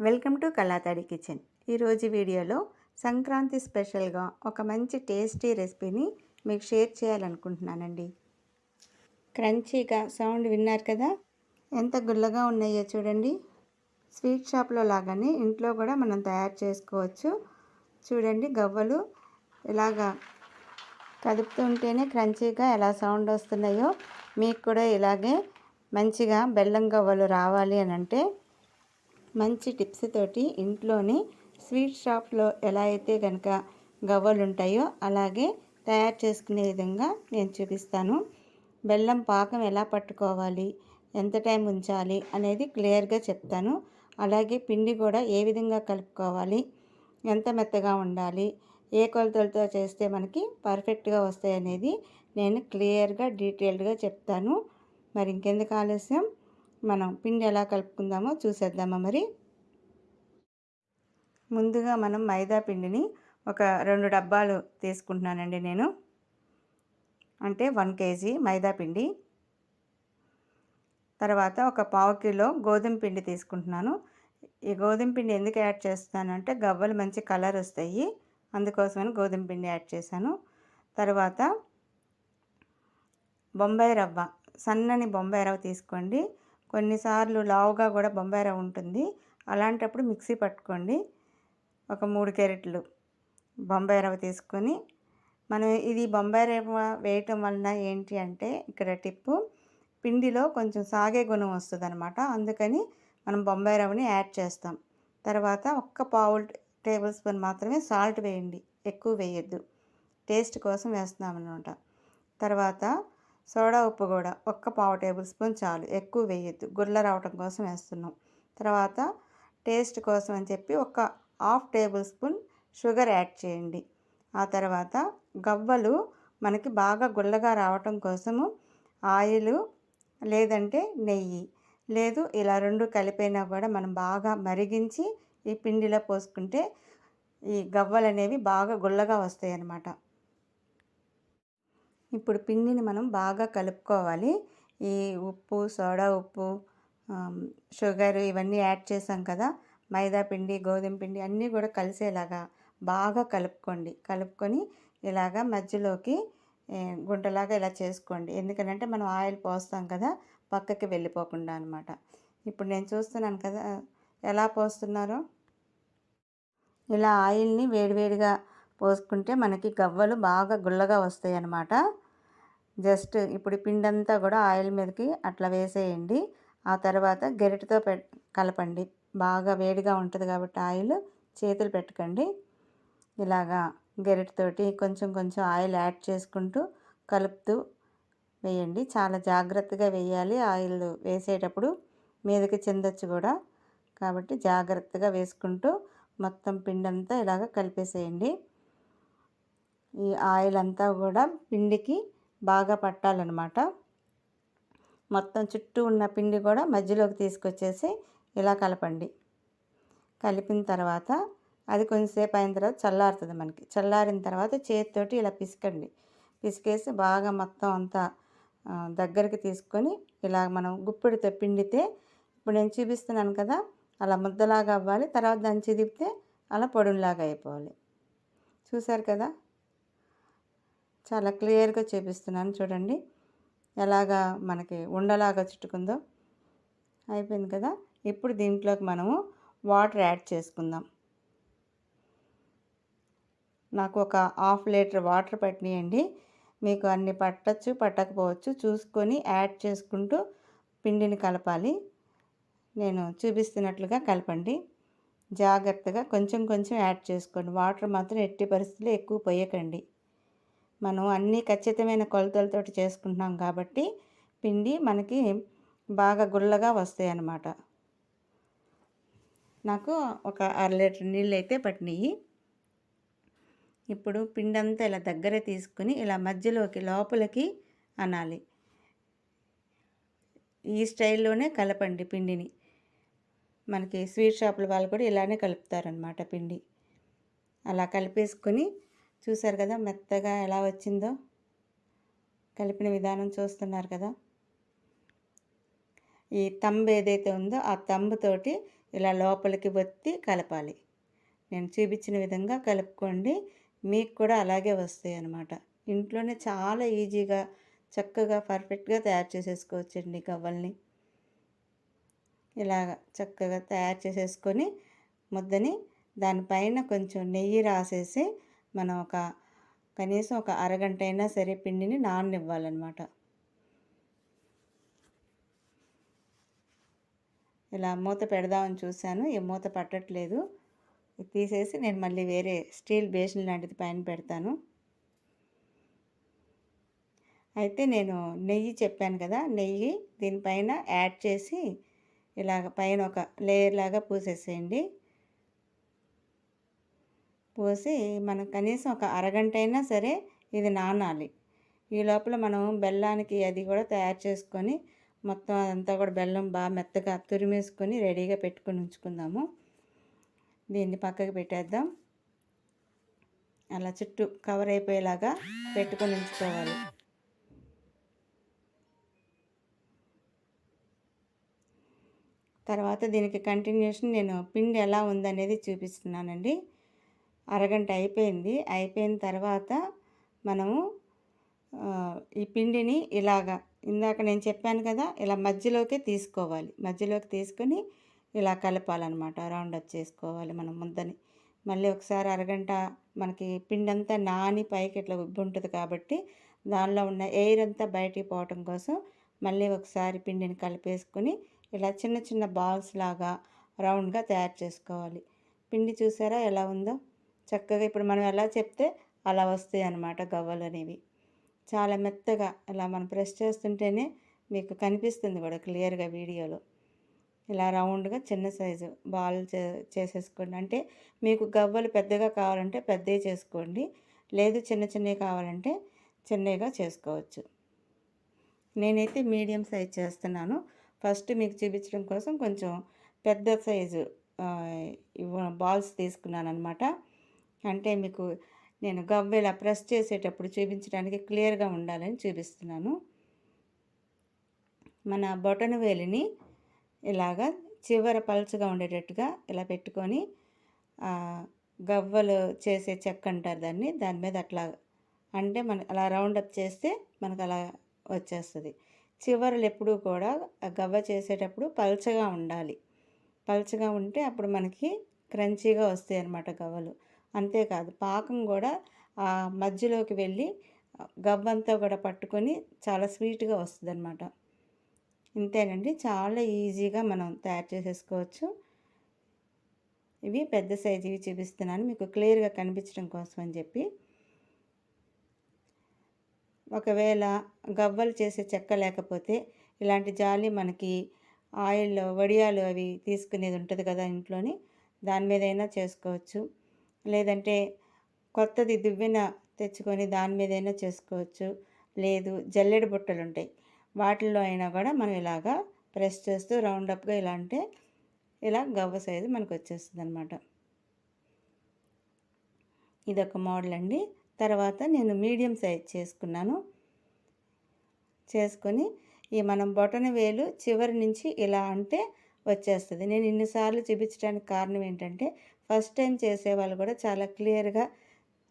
Welcome to కళాతడి kitchen. ఈరోజు వీడియోలో సంక్రాంతి స్పెషల్గా ఒక మంచి టేస్టీ రెసిపీని మీకు షేర్ చేయాలనుకుంటున్నానండి. క్రంచీగా సౌండ్ విన్నారు కదా? ఎంత గుల్లగా ఉన్నాయో చూడండి. స్వీట్ షాప్లో లాగానే ఇంట్లో కూడా మనం తయారు చేసుకోవచ్చు. చూడండి గవ్వలు ఇలాగా కదుపుతుంటేనే క్రంచీగా ఎలా సౌండ్ వస్తున్నాయో మీకు కూడా ఇలాగే మంచిగా బెల్లం గవ్వలు రావాలి అని అంటే మంచి టిప్స్ తోటి ఇంట్లోని స్వీట్ షాప్లో ఎలా అయితే కనుక గవ్వలు ఉంటాయో అలాగే తయారు చేసుకునే విధంగా నేను చూపిస్తాను. బెల్లం పాకం ఎలా పట్టుకోవాలి ఎంత టైం ఉంచాలి అనేది క్లియర్గా చెప్తాను. అలాగే పిండి కూడా ఏ విధంగా కలుపుకోవాలి ఎంత మెత్తగా ఉండాలి ఏ కొలతలతో చేస్తే మనకి పర్ఫెక్ట్గా వస్తాయి అనేది నేను క్లియర్గా డీటెయిల్డ్గా చెప్తాను. మరి ఇంకెందుకు ఆలస్యం? మనం పిండి ఎలా కలుపుకుందామో చూసేద్దామా మరి? ముందుగా మనం మైదా పిండిని ఒక రెండు డబ్బాలు తీసుకుంటున్నానండి నేను. అంటే వన్ కేజీ మైదా పిండి. తర్వాత ఒక పావు కిలో గోధుమ పిండి తీసుకుంటున్నాను. ఈ గోధుమ పిండి ఎందుకు యాడ్ చేస్తానంటే గవ్వలు మంచి కలర్ వస్తాయి. అందుకోసమని గోధుమ పిండి యాడ్ చేశాను. తర్వాత బొంబాయి రవ్వ సన్నని బొంబాయి రవ్వ తీసుకోండి. కొన్నిసార్లు లావుగా కూడా బొంబాయి రవ్వ ఉంటుంది. అలాంటప్పుడు మిక్సీ పట్టుకోండి. ఒక మూడు క్యారెట్లు బొంబాయి రవ్వ తీసుకొని మనం ఇది బొంబాయి రవ్వ వేయటం వలన ఏంటి అంటే ఇక్కడ టిప్పు పిండిలో కొంచెం సాగే గుణం వస్తుంది అనమాట అందుకని మనం బొంబాయి రవ్వని యాడ్ చేస్తాం. తర్వాత ఒక్క పావు టేబుల్ స్పూన్ మాత్రమే సాల్ట్ వేయండి. ఎక్కువ వేయద్దు. టేస్ట్ కోసం వేస్తున్నాం అనమాట తర్వాత సోడా ఉప్పు కూడా. ఒక్క పావు టేబుల్ స్పూన్ చాలు. ఎక్కువ వేయద్దు. గుర్ల రావటం కోసం వేస్తున్నాం. తర్వాత టేస్ట్ కోసం అని చెప్పి ఒక half tablespoon sugar add చేయండి. ఆ తర్వాత గవ్వలు మనకి బాగా గుల్లగా రావటం కోసము ఆయిల్ లేదంటే నెయ్యి. లేదు ఇలా రెండు కలిపైనా కూడా మనం బాగా మరిగించి ఈ పిండిలో పోసుకుంటే ఈ గవ్వలు అనేవి బాగా గుల్లగా వస్తాయి అన్నమాట ఇప్పుడు పిండిని మనం బాగా కలుపుకోవాలి. ఈ ఉప్పు సోడా ఉప్పు షుగర్ ఇవన్నీ యాడ్ చేసాం కదా మైదా పిండి గోధుమ పిండి అన్నీ కూడా కలిసేలాగా బాగా కలుపుకోండి. కలుపుకొని ఇలాగా మధ్యలోకి గుంటలాగా ఇలా చేసుకోండి. ఎందుకంటే మనం ఆయిల్ పోస్తాం కదా పక్కకి వెళ్ళిపోకుండా అనమాట ఇప్పుడు నేను చూస్తున్నాను కదా ఎలా పోస్తున్నారో. ఇలా ఆయిల్ని వేడివేడిగా పోసుకుంటే మనకి గవ్వలు బాగా గుల్లగా వస్తాయి అన్నమాట జస్ట్ ఇప్పుడు పిండంతా కూడా ఆయిల్ మీదకి అట్లా వేసేయండి. ఆ తర్వాత గెరిటితో పె కలపండి. బాగా వేడిగా ఉంటుంది కాబట్టి ఆయిల్ చేతులు పెట్టకండి. ఇలాగా గెరిటితోటి కొంచెం కొంచెం ఆయిల్ యాడ్ చేసుకుంటూ కలుపుతూ వేయండి. చాలా జాగ్రత్తగా వేయాలి ఆయిల్ వేసేటప్పుడు. మీదకి చెందొచ్చు కూడా. కాబట్టి జాగ్రత్తగా వేసుకుంటూ మొత్తం పిండంతా ఇలాగ కలిపేసేయండి. ఈ ఆయిల్ అంతా కూడా పిండికి బాగా పట్టాలన్నమాట. మొత్తం చుట్టూ ఉన్న పిండి కూడా మధ్యలోకి తీసుకొచ్చేసి ఇలా కలపండి. కలిపిన తర్వాత అది కొంచెంసేపు అయిన తర్వాత చల్లారుతుంది మనకి. చల్లారిన తర్వాత చేతితోటి ఇలా పిసకండి. పిసికేసి బాగా మొత్తం అంతా దగ్గరికి తీసుకొని ఇలా మనం గుప్పిడితో పిండితే ఇప్పుడు నేను చూపిస్తున్నాను కదా అలా ముద్దలాగా అవ్వాలి. తర్వాత దాన్ని చిదిపితే అలా పొడులాగా అయిపోవాలి. చూసారు కదా? చాలా క్లియర్గా చూపిస్తున్నాను చూడండి. ఎలాగా మనకి ఉండలాగా చుట్టుకుందో అయిపోయింది కదా. ఇప్పుడు దీంట్లోకి మనము వాటర్ యాడ్ చేసుకుందాం. నాకు ఒక హాఫ్ లీటర్ వాటర్ పట్టినాయండి. మీకు అన్ని పట్టచ్చు పట్టకపోవచ్చు చూసుకొని యాడ్ చేసుకుంటూ పిండిని కలపాలి. నేను చూపిస్తున్నట్లుగా కలపండి. జాగ్రత్తగా కొంచెం కొంచెం యాడ్ చేసుకోండి. వాటర్ మాత్రం ఎట్టి పరిస్థితుల్లో ఎక్కువ పోయకండి. మనం అన్నీ ఖచ్చితమైన కొలతలతోటి చేసుకుంటున్నాం కాబట్టి పిండి మనకి బాగా గుల్లగా వస్తాయి అన్నమాట నాకు ఒక అర లీటర్ నీళ్ళు అయితే పట్టినాయి. ఇప్పుడు పిండి అంతా ఇలా దగ్గర తీసుకుని ఇలా మధ్యలోకి లోపలికి అనాలి. ఈ స్టైల్లోనే కలపండి పిండిని. మనకి స్వీట్ షాపుల వాళ్ళు కూడా ఇలానే కలుపుతారనమాట పిండి. అలా కలిపేసుకొని చూశారు కదా మెత్తగా ఎలా వచ్చిందో? కలిపిన విధానం చూస్తున్నారు కదా. ఈ తంబు ఏదైతే ఉందో ఆ తంబుతోటి ఇలా లోపలికి బొత్తి కలపాలి. నేను చూపించిన విధంగా కలుపుకోండి. మీకు కూడా అలాగే వస్తాయి అన్నమాట. ఇంట్లోనే చాలా ఈజీగా చక్కగా పర్ఫెక్ట్గా తయారు చేసేసుకోవచ్చండి గవ్వల్ని ఇలాగ చక్కగా తయారు చేసేసుకొని ముద్దని దానిపైన కొంచెం నెయ్యి రాసేసి మనం ఒక కనీసం ఒక అరగంట అయినా సరే పిండిని నాననివ్వాలన్నమాట. ఇలా మూత పెడదామని చూశాను. ఈ మూత పట్టట్లేదు. తీసేసి నేను మళ్ళీ వేరే స్టీల్ బేసిన్ లాంటిది పైన పెడతాను. అయితే నేను నెయ్యి చెప్పాను కదా నెయ్యి దీనిపైన యాడ్ చేసి ఇలాగ పైన ఒక లేయర్ లాగా పూసేసేయండి. పోసి మనం కనీసం ఒక అరగంట అయినా సరే ఇది నానాలి. ఈ లోపల మనం బెల్లానికి అది కూడా తయారు చేసుకొని మొత్తం అదంతా కూడా బెల్లం బాగా మెత్తగా తురిమేసుకొని రెడీగా పెట్టుకొని ఉంచుకుందాము. దీన్ని పక్కకి పెట్టేద్దాం. అలా చుట్టూ కవర్ అయిపోయేలాగా పెట్టుకొని ఉంచుకోవాలి. తర్వాత దీనికి కంటిన్యూషన్ నేను పిండి ఎలా ఉందనేది చూపిస్తున్నానండి. అరగంట అయిపోయింది. అయిపోయిన తర్వాత మనము ఈ పిండిని ఇలాగా ఇందాక నేను చెప్పాను కదా ఇలా మధ్యలోకి తీసుకోవాలి. మధ్యలోకి తీసుకొని ఇలా కలపాలన్నమాట. రౌండ్ అప్ చేసుకోవాలి మనం ముద్దని. మళ్ళీ ఒకసారి అరగంట మనకి పిండి అంతా నాని పైకి ఇట్లా ఉబ్బి ఉంటుంది కాబట్టి దానిలో ఉన్న ఎయిర్ అంతా బయటికి పోవటం కోసం మళ్ళీ ఒకసారి పిండిని కలిపేసుకొని ఇలా చిన్న చిన్న బాల్స్ లాగా రౌండ్గా తయారు చేసుకోవాలి. పిండి చూసారా ఎలా ఉందో? చక్కగా ఇప్పుడు మనం ఎలా చెప్తే అలా వస్తాయి అన్నమాట గవ్వలు అనేవి. చాలా మెత్తగా ఇలా మనం ప్రెస్ చేస్తుంటేనే మీకు కనిపిస్తుంది కూడా క్లియర్గా వీడియోలో. ఇలా రౌండ్గా చిన్న సైజు బాల్ చే చేసేసుకోండి. అంటే మీకు గవ్వలు పెద్దగా కావాలంటే పెద్దవి చేసుకోండి. లేదు చిన్న చిన్నవి కావాలంటే చిన్నవిగా చేసుకోవచ్చు. నేనైతే మీడియం సైజ్ చేస్తున్నాను. ఫస్ట్ మీకు చూపించడం కోసం కొంచెం పెద్ద సైజు బాల్స్ తీసుకున్నాను అనమాట అంటే మీకు నేను గవ్వలా ప్రెస్ చేసేటప్పుడు చూపించడానికి క్లియర్గా ఉండాలని చూపిస్తున్నాను. మన బొటన వేలిని ఇలాగా చివర పలుచగా ఉండేటట్టుగా ఇలా పెట్టుకొని గవ్వలు చేసే చెక్క అంటారు దాన్ని దాని మీద అట్లా అంటే మన అలా రౌండ్ అప్ చేస్తే మనకు అలా వచ్చేస్తుంది. చివరలు ఎప్పుడూ కూడా గవ్వ చేసేటప్పుడు పల్చగా ఉండాలి. పల్చగా ఉంటే అప్పుడు మనకి క్రంచీగా వస్తాయి అన్నమాట గవ్వలు. అంతేకాదు పాకం కూడా ఆ మధ్యలోకి వెళ్ళి గవ్వంతా కూడా పట్టుకొని చాలా స్వీట్గా వస్తుంది అనమాట ఇంతేనండి. చాలా ఈజీగా మనం తయారు చేసేసుకోవచ్చు. ఇవి పెద్ద సైజు ఇవి చూపిస్తున్నాను. మీకు క్లియర్గా కనిపించడం కోసం అని చెప్పి. ఒకవేళ గవ్వలు చేసే చెక్క లేకపోతే ఇలాంటి జాలి మనకి ఆయిల్లో వడియాలు అవి తీసుకునేది ఉంటుంది కదా ఇంట్లోని దాని మీద అయినా చేసుకోవచ్చు. లేదంటే కొత్తది దువ్వెన తెచ్చుకొని దాని మీద అయినా చేసుకోవచ్చు. లేదు జల్లెడ బుట్టలు ఉంటాయి వాటిల్లో అయినా కూడా మనం ఇలాగా ప్రెస్ చేస్తూ రౌండ్ అప్గా ఇలా అంటే ఇలా గవ్వ సైజు మనకు వచ్చేస్తుంది అనమాట ఇదొక మోడల్ అండి తర్వాత నేను మీడియం సైజ్ చేసుకున్నాను. చేసుకొని ఈ మనం బొటన వేలు చివరి నుంచి ఇలా అంటే వచ్చేస్తుంది. నేను ఇన్నిసార్లు చూపించడానికి కారణం ఏంటంటే ఫస్ట్ టైం చేసేవాళ్ళు కూడా చాలా క్లియర్గా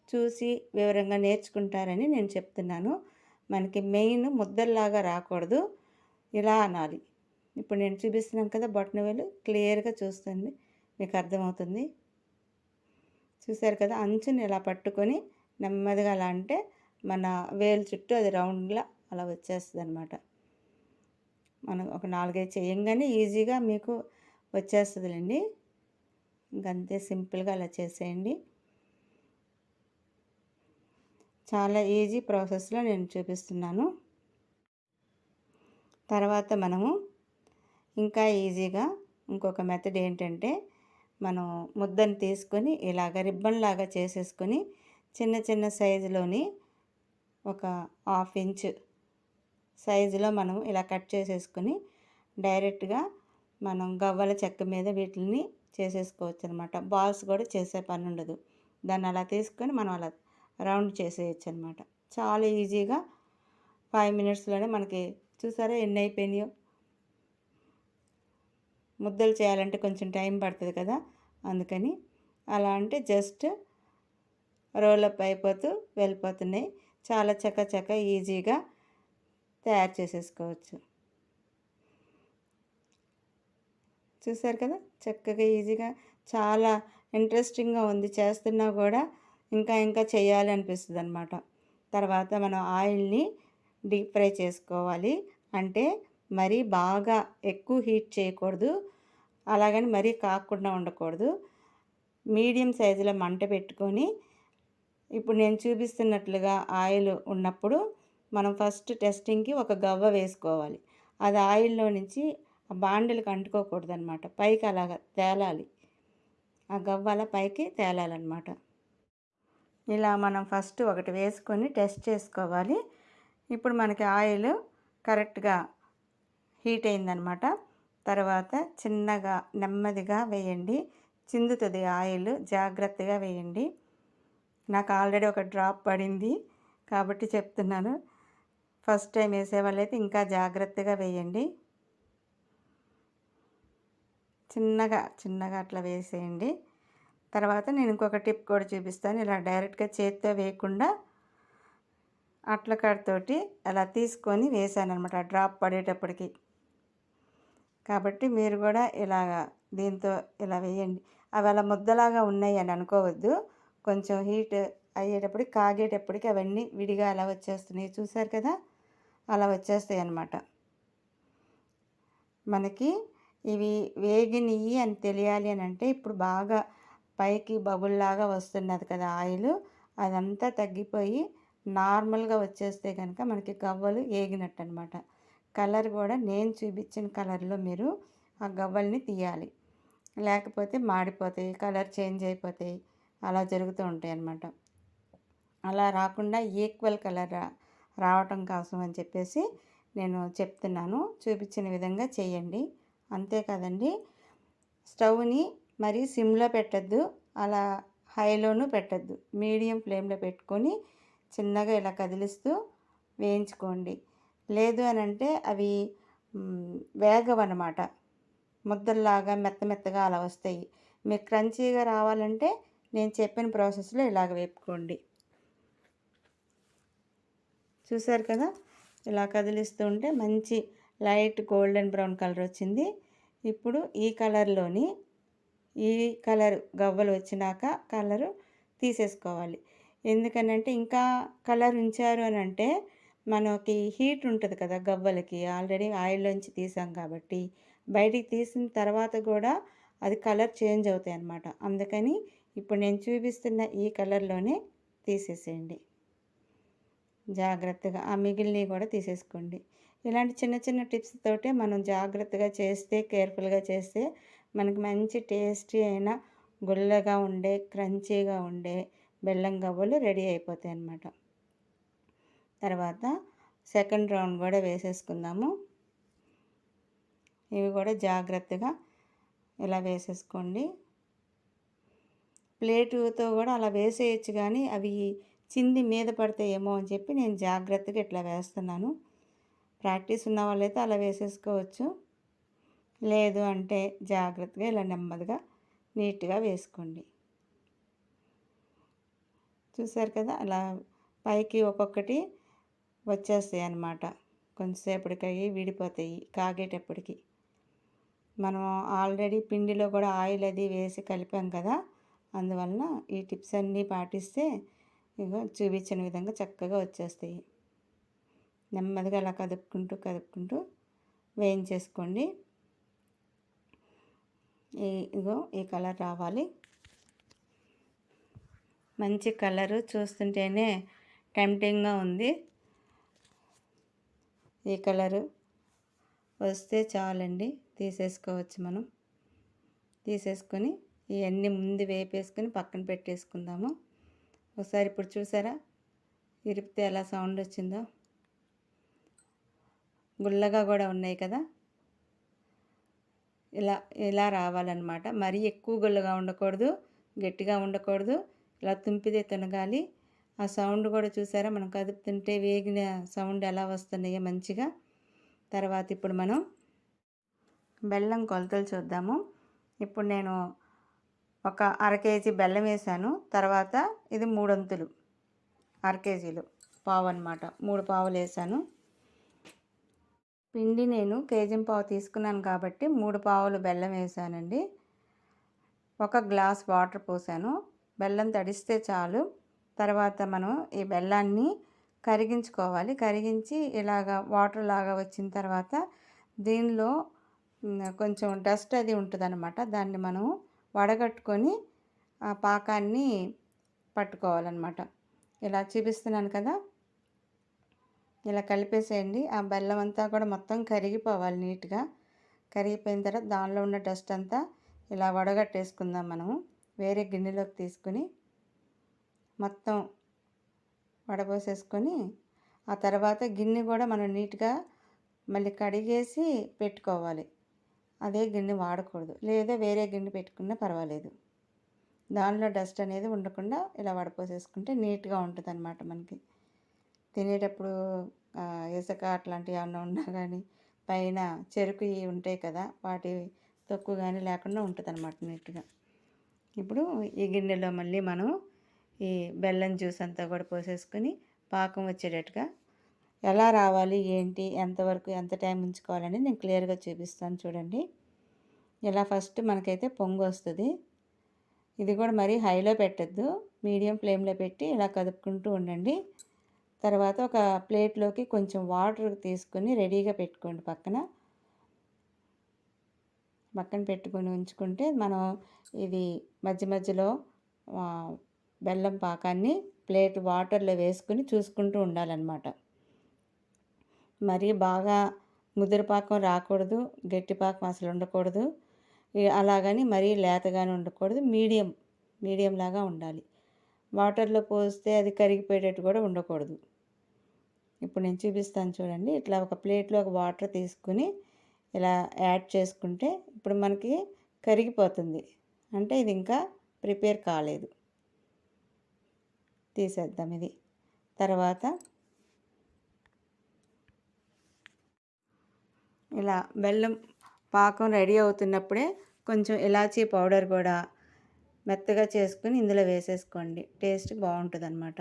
చూసి వివరంగా నేర్చుకుంటారని నేను చెప్తున్నాను. మనకి మెయిన్ ముద్దల్లాగా రాకూడదు. ఇలా అనాలి. ఇప్పుడు నేను చూపిస్తున్నాను కదా బొట్టన వేలు క్లియర్గా చూస్తుంది. మీకు అర్థమవుతుంది? చూశారు కదా అంచుని ఇలా పట్టుకొని నెమ్మదిగా అలా అంటే మన వేలు చుట్టూ అది రౌండ్లా అలా వచ్చేస్తుంది అనమాట మనం ఒక నాలుగైదు చేయంగానే ఈజీగా మీకు వచ్చేస్తుందిలేండి. ఇంకంతే సింపుల్గా అలా చేసేయండి. చాలా ఈజీ ప్రాసెస్లో నేను చూపిస్తున్నాను. తర్వాత మనము ఇంకా ఈజీగా ఇంకొక మెథడ్ ఏంటంటే మనం ముద్దను తీసుకొని ఇలాగ రిబ్బన్ లాగా చేసేసుకొని చిన్న చిన్న సైజులోని ఒక హాఫ్ ఇంచ్ సైజులో మనం ఇలా కట్ చేసేసుకొని డైరెక్ట్గా మనం గవ్వల చెక్క మీద వీటిని చేసేసుకోవచ్చు అనమాట బాల్స్ కూడా చేసే పని ఉండదు దాన్ని అలా తీసుకొని మనం అలా రౌండ్ చేసేయచ్చు అనమాట చాలా ఈజీగా ఫైవ్ మినిట్స్లోనే మనకి చూసారా ఎన్ని అయిపోయినాయో ముద్దలు చేయాలంటే కొంచెం టైం పడుతుంది కదా? అందుకని అలా అంటే జస్ట్ రోలప్ అయిపోతూ వెళ్ళిపోతున్నాయి. చాలా చక్క చక్క ఈజీగా తయారు చేసేసుకోవచ్చు. చూసారు కదా? చక్కగా ఈజీగా చాలా ఇంట్రెస్టింగ్గా ఉంది. చేస్తున్నా కూడా ఇంకా ఇంకా చేయాలి అనిపిస్తుంది అనమాట తర్వాత మనం ఆయిల్ని డీప్ ఫ్రై చేసుకోవాలి. అంటే మరీ బాగా ఎక్కువ హీట్ చేయకూడదు. అలాగని మరీ కాకుండా ఉండకూడదు. మీడియం సైజులో మంట పెట్టుకొని ఇప్పుడు నేను చూపిస్తున్నట్లుగా ఆయిల్ ఉన్నప్పుడు మనం ఫస్ట్ టెస్టింగ్కి ఒక గవ్వ వేసుకోవాలి. అది ఆయిల్లో నుంచి ఆ బాండిలకు అంటుకోకూడదు అనమాట పైకి అలాగ తేలాలి. ఆ గవ్వాల పైకి తేలాలన్నమాట. ఇలా మనం ఫస్ట్ ఒకటి వేసుకొని టెస్ట్ చేసుకోవాలి. ఇప్పుడు మనకి ఆయిల్ కరెక్ట్గా హీట్ అయిందనమాట తర్వాత చిన్నగా నెమ్మదిగా వేయండి. చిందుతుంది ఆయిల్ జాగ్రత్తగా వేయండి. నాకు ఆల్రెడీ ఒక డ్రాప్ పడింది కాబట్టి చెప్తున్నాను. ఫస్ట్ టైం వేసే వాళ్ళైతే ఇంకా జాగ్రత్తగా వేయండి. చిన్నగా చిన్నగా అట్లా వేసేయండి. తర్వాత నేను ఇంకొక టిప్ కూడా చూపిస్తాను. ఇలా డైరెక్ట్గా చేతితో వేయకుండా అట్ల కాడతోటి అలా తీసుకొని వేసాను అనమాట డ్రాప్ పడేటప్పటికి. కాబట్టి మీరు కూడా ఇలాగా దీంతో ఇలా వేయండి. అవి అలా ముద్దలాగా ఉన్నాయి అని అనుకోవద్దు. కొంచెం హీట్ అయ్యేటప్పటికి కాగేటప్పటికి అవన్నీ విడిగా అలా వచ్చేస్తున్నాయి. చూసారు కదా? అలా వచ్చేస్తాయి అన్నమాట మనకి ఇవి వేగినవి అని తెలియాలి అని అంటే ఇప్పుడు బాగా పైకి బబుల్లాగా వస్తున్నది కదా ఆయిల్ అదంతా తగ్గిపోయి నార్మల్గా వచ్చేస్తే కనుక మనకి గవ్వలు ఏగినట్టు అనమాట కలర్ కూడా నేను చూపించిన కలర్లో మీరు ఆ గవ్వల్ని తీయాలి. లేకపోతే మాడిపోతాయి కలర్ చేంజ్ అయిపోతాయి అలా జరుగుతూ ఉంటాయి అన్నమాట. అలా రాకుండా ఈక్వల్ కలర్ రావటం కోసం అని చెప్పేసి నేను చెప్తున్నాను. చూపించిన విధంగా చేయండి. అంతే కదండి. స్టవ్ని మరి సిమ్లో పెట్టద్దు. అలా హైలోను పెట్టద్దు. మీడియం ఫ్లేమ్లో పెట్టుకొని చిన్నగా ఇలా కదిలిస్తూ వేయించుకోండి. లేదు అని అంటే అవి వేగవన్నమాట. ముద్దల్లాగా మెత్త మెత్తగా అలా వస్తాయి. మీకు క్రంచీగా రావాలంటే నేను చెప్పిన ప్రాసెస్లో ఇలాగ వేపుకోండి. చూసారు కదా? ఇలా కదిలిస్తూ ఉంటే మంచి లైట్ గోల్డెన్ బ్రౌన్ కలర్ వచ్చింది. ఇప్పుడు ఈ కలర్లోని ఈ కలర్ గవ్వలు వచ్చినాక కలరు తీసేసుకోవాలి. ఎందుకనంటే ఇంకా కలర్ ఉంచారు అని అంటే మనకి హీట్ ఉంటుంది కదా గవ్వలకి. ఆల్రెడీ ఆయిల్లోంచి తీసాం కాబట్టి బయటికి తీసిన తర్వాత కూడా అది కలర్ చేంజ్ అవుతాయి అన్నమాట. అందుకని ఇప్పుడు నేను చూపిస్తున్న ఈ కలర్లోనే తీసేసేయండి. జాగ్రత్తగా ఆ మిగిలినవి కూడా తీసేసుకోండి. ఇలాంటి చిన్న చిన్న టిప్స్ తోటే మనం జాగ్రత్తగా చేస్తే కేర్ఫుల్గా చేస్తే మనకి మంచి టేస్టీ అయిన గుల్లగా ఉండే క్రంచీగా ఉండే బెల్లం గవ్వలు రెడీ అయిపోతాయి అన్నమాట. తర్వాత సెకండ్ రౌండ్ కూడా వేసేసుకుందాము. ఇవి కూడా జాగ్రత్తగా ఇలా వేసేసుకోండి. ప్లేటుతో కూడా అలా వేసేయచ్చు కానీ అవి చింది మీద పడతాయేమో అని చెప్పి నేను జాగ్రత్తగా ఇట్లా వేస్తున్నాను. ప్రాక్టీస్ ఉన్న వాళ్ళైతే అలా వేసేసుకోవచ్చు. లేదు అంటే జాగ్రత్తగా ఇలా నెమ్మదిగా నీట్గా వేసుకోండి. చూసారు కదా? అలా పైకి ఒక్కొక్కటి వచ్చేస్తాయి అన్నమాట. కొంచెంసేపటికి అవి విడిపోతాయి కాగేటప్పటికి. మనం ఆల్రెడీ పిండిలో కూడా ఆయిల్ అది వేసి కలిపాం కదా? అందువలన ఈ టిప్స్ అన్నీ పాటిస్తే ఇగో చూపించిన విధంగా చక్కగా వచ్చేస్తాయి. నెమ్మదిగా అలా కదుపుకుంటూ కదుపుకుంటూ వేయించేసుకోండి. ఇగో ఈ కలర్ రావాలి. మంచి కలరు చూస్తుంటేనే టెంప్టింగ్గా ఉంది. ఈ కలరు వస్తే చాలండి. తీసేసుకోవచ్చు మనం. తీసేసుకొని ఇవన్నీ ముందు వేపేసుకొని పక్కన పెట్టేసుకుందాము. ఒకసారి ఇప్పుడు చూసారా? ఇరిపితే ఎలా సౌండ్ వచ్చిందో? గుల్లగా కూడా ఉన్నాయి కదా? ఇలా ఇలా రావాలన్నమాట. మరీ ఎక్కువ గుల్లగా ఉండకూడదు గట్టిగా ఉండకూడదు. ఇలా తుంపితే తినగాలి. ఆ సౌండ్ కూడా చూసారా? మనం కదుపుతుంటే వేగిన సౌండ్ ఎలా వస్తున్నాయో మంచిగా. తర్వాత ఇప్పుడు మనం బెల్లం కొలతలు చూద్దాము. ఇప్పుడు నేను ఒక అర కేజీ బెల్లం వేసాను. తర్వాత ఇది మూడొంతులు అర కేజీలు పావు అనమాట మూడు పావులు వేసాను. పిండి నేను కేజీ పావు తీసుకున్నాను కాబట్టి మూడు పావులు బెల్లం వేసానండి. ఒక గ్లాస్ వాటర్ పోసాను. బెల్లం తడిస్తే చాలు. తర్వాత మనం ఈ బెల్లాన్ని కరిగించుకోవాలి. కరిగించి ఇలాగ వాటర్ లాగా వచ్చిన తర్వాత దీనిలో కొంచెం డస్ట్ అది ఉంటుందన్నమాట. దాన్ని మనం వడగట్టుకొని ఆ పాకాన్ని పట్టుకోవాలన్నమాట. ఇలా చూపిస్తున్నాను కదా. ఇలా కలిపేసేయండి. ఆ బెల్లం అంతా కూడా మొత్తం కరిగిపోవాలి నీట్గా. కరిగిపోయిన తర్వాత దానిలో ఉన్న డస్ట్ అంతా ఇలా వడగట్టేసుకుందాం మనము. వేరే గిన్నెలోకి తీసుకుని మొత్తం వడపోసేసుకొని ఆ తర్వాత గిన్నె కూడా మనం నీట్గా మళ్ళీ కడిగేసి పెట్టుకోవాలి. అదే గిన్నె వాడకూడదు. లేదా వేరే గిన్నె పెట్టుకున్నా పర్వాలేదు. దానిలో డస్ట్ అనేది ఉండకుండా ఇలా వడపోసేసుకుంటే నీట్గా ఉంటుంది అనమాట మనకి. తినేటప్పుడు ఇసుక అట్లాంటివి ఏమన్నా ఉన్నా కానీ పైన చెరుకు ఉంటాయి కదా వాటి తొక్కు కానీ లేకుండా ఉంటుంది అనమాట నీట్గా. ఇప్పుడు ఈ గిన్నెలో మళ్ళీ మనం ఈ బెల్లం జ్యూస్ అంతా కూడా పోసేసుకొని పాకం వచ్చేటట్టుగా ఎలా రావాలి ఏంటి ఎంతవరకు ఎంత టైం ఉంచుకోవాలని నేను క్లియర్గా చూపిస్తాను చూడండి. ఇలా ఫస్ట్ మనకైతే పొంగు వస్తుంది. ఇది కూడా మరీ హైలో పెట్టద్దు. మీడియం ఫ్లేమ్లో పెట్టి ఇలా కదుపుకుంటూ ఉండండి. తర్వాత ఒక ప్లేట్లోకి కొంచెం వాటర్ తీసుకొని రెడీగా పెట్టుకోండి పక్కన. పక్కన పెట్టుకొని ఉంచుకుంటే మనం ఇది మధ్య మధ్యలో బెల్లం పాకాన్ని ప్లేట్ వాటర్లో వేసుకుని చూసుకుంటూ ఉండాలన్నమాట. మరీ బాగా ముదిరిపాకం రాకూడదు గట్టి పాకం అసలు ఉండకూడదు. అలాగని మరీ లేతగానే ఉండకూడదు మీడియం మీడియం లాగా ఉండాలి. వాటర్లో పోస్తే అది కరిగిపోయేటట్టు కూడా ఉండకూడదు. ఇప్పుడు నేను చూపిస్తాను చూడండి. ఇట్లా ఒక ప్లేట్లో ఒక వాటర్ తీసుకుని ఇలా యాడ్ చేసుకుంటే ఇప్పుడు మనకి కరిగిపోతుంది. అంటే ఇది ఇంకా ప్రిపేర్ కాలేదు. తీసేద్దాం ఇది. తర్వాత ఇలా బెల్లం పాకం రెడీ అవుతున్నప్పుడే కొంచెం ఇలాచీ పౌడర్ కూడా మెత్తగా చేసుకుని ఇందులో వేసేసుకోండి. టేస్ట్ బాగుంటుంది అనమాట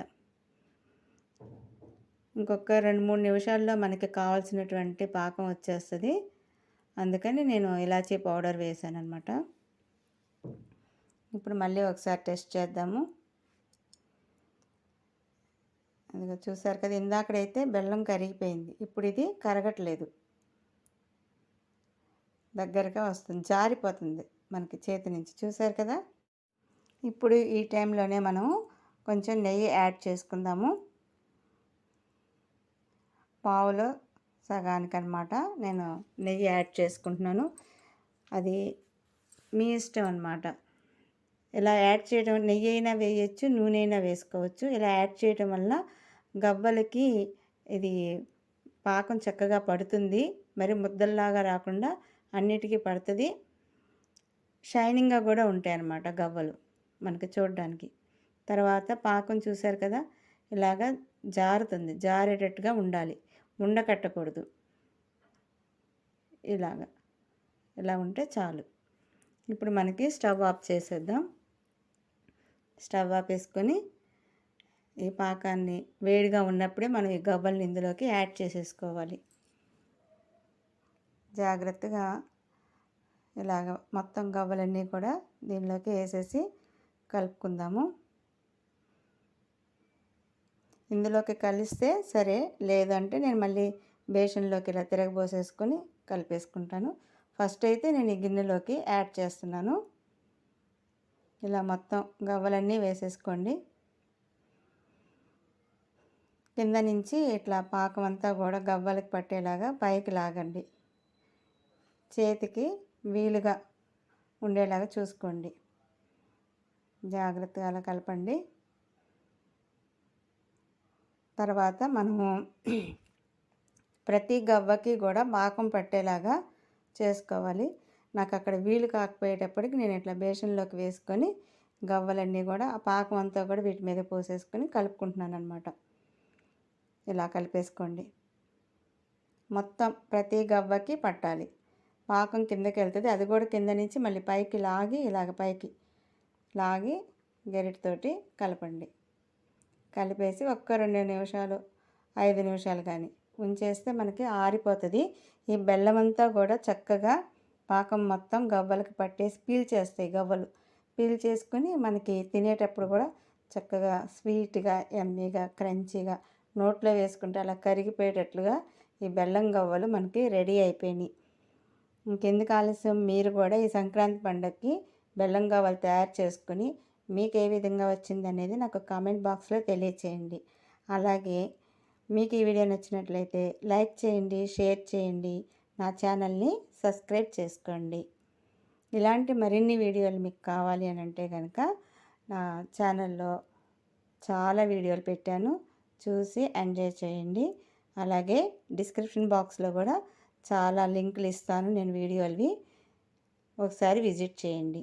ఇంకొక రెండు మూడు నిమిషాల్లో మనకి కావాల్సినటువంటి పాకం వచ్చేస్తుంది. అందుకని నేను ఇలాచీ పౌడర్ వేసాను అనమాట ఇప్పుడు మళ్ళీ ఒకసారి టెస్ట్ చేద్దాము. అందుకే చూసారు కదా ఇందాకడైతే బెల్లం కరిగిపోయింది. ఇప్పుడు ఇది కరగట్లేదు. దగ్గరగా వస్తుంది జారిపోతుంది మనకి చేతి నుంచి. చూసారు కదా? ఇప్పుడు ఈ టైంలోనే మనం కొంచెం నెయ్యి యాడ్ చేసుకుందాము. పావులో సగానికి అనమాట నేను నెయ్యి యాడ్ చేసుకుంటున్నాను. అది మీ ఇష్టం అనమాట ఇలా యాడ్ చేయడం నెయ్యి అయినా వేయచ్చు నూనె అయినా వేసుకోవచ్చు. ఇలా యాడ్ చేయడం వల్ల గవ్వలకి ఇది పాకం చక్కగా పడుతుంది. మరి ముద్దల్లాగా రాకుండా అన్నిటికీ పడుతుంది. షైనింగ్గా కూడా ఉంటాయి అన్నమాట గవ్వలు మనకి చూడడానికి. తర్వాత పాకం చూశారు కదా? ఇలాగా జారుతుంది జారేటట్టుగా ఉండాలి. ఉండకట్టకూడదు. ఇలాగా. ఇలా ఉంటే చాలు. ఇప్పుడు మనకి స్టవ్ ఆఫ్ చేసేద్దాం. స్టవ్ ఆఫ్ వేసుకొని ఈ పాకాన్ని వేడిగా ఉన్నప్పుడే మనం ఈ గవ్వల్ని ఇందులోకి యాడ్ చేసేసుకోవాలి. జాగ్రత్తగా ఇలాగ మొత్తం గవ్వలన్నీ కూడా దీనిలోకి వేసేసి కలుపుకుందాము. ఇందులోకి కలిస్తే సరే లేదంటే నేను మళ్ళీ బేషన్లోకి ఇలా తిరగబోసేసుకొని కలిపేసుకుంటాను. ఫస్ట్ అయితే నేను ఈ గిన్నెలోకి యాడ్ చేస్తున్నాను. ఇలా మొత్తం గవ్వలన్నీ వేసేసుకోండి. కింద నుంచి ఇట్లా పాకం అంతా కూడా గవ్వలకి పట్టేలాగా పైకి లాగండి. చేతికి వీలుగా ఉండేలాగా చూసుకోండి. జాగ్రత్తగా అలా కలపండి. తర్వాత మనము ప్రతి గవ్వకి కూడా పాకం పట్టేలాగా చేసుకోవాలి. నాకు అక్కడ వీలు కాకపోయేటప్పటికి నేను ఇట్లా బేషన్లోకి వేసుకొని గవ్వలన్నీ కూడా ఆ పాకం అంతా కూడా వీటి మీద పోసేసుకొని కలుపుకుంటున్నాను అనమాట ఇలా కలిపేసుకోండి. మొత్తం ప్రతి గవ్వకి పట్టాలి. పాకం కిందకి వెళ్తుంది. అది కూడా కింద నుంచి మళ్ళీ పైకి లాగి ఇలాగ పైకి లాగి గరిటతోటి కలపండి. కలిపేసి ఒక్క రెండు నిమిషాలు ఐదు నిమిషాలు కానీ ఉంచేస్తే మనకి ఆరిపోతుంది. ఈ బెల్లం అంతా కూడా చక్కగా పాకం మొత్తం గవ్వలకి పట్టేసి పీల్ చేస్తాయి గవ్వలు. పీల్చేసుకుని మనకి తినేటప్పుడు కూడా చక్కగా స్వీట్గా ఎమ్మీగా క్రంచీగా నోట్లో వేసుకుంటే అలా కరిగిపోయేటట్లుగా ఈ బెల్లం గవ్వలు మనకి రెడీ అయిపోయినాయి. ఇంకెందుకు ఆలస్యం? మీరు కూడా ఈ సంక్రాంతి పండగకి బెల్లం గవ్వలు తయారు చేసుకుని మీకు ఏ విధంగా వచ్చింది అనేది నాకు కామెంట్ బాక్స్లో తెలియచేయండి. అలాగే మీకు ఈ వీడియో నచ్చినట్లయితే లైక్ చేయండి షేర్ చేయండి నా ఛానల్ని సబ్స్క్రైబ్ చేసుకోండి. ఇలాంటి మరిన్ని వీడియోలు మీకు కావాలి అని అంటే కనుక నా ఛానల్లో చాలా వీడియోలు పెట్టాను. చూసి ఎంజాయ్ చేయండి. అలాగే డిస్క్రిప్షన్ బాక్స్లో కూడా చాలా లింకులు ఇస్తాను నేను వీడియోలవి. ఒకసారి విజిట్ చేయండి.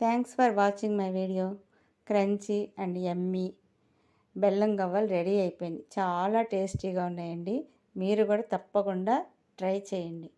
Thanks for watching my video crunchy and Emmy బెల్లం గవ్వలు రెడీ అయిపోయింది. చాలా టేస్టీగా ఉన్నాయండి. మీరు కూడా తప్పకుండా ట్రై చేయండి.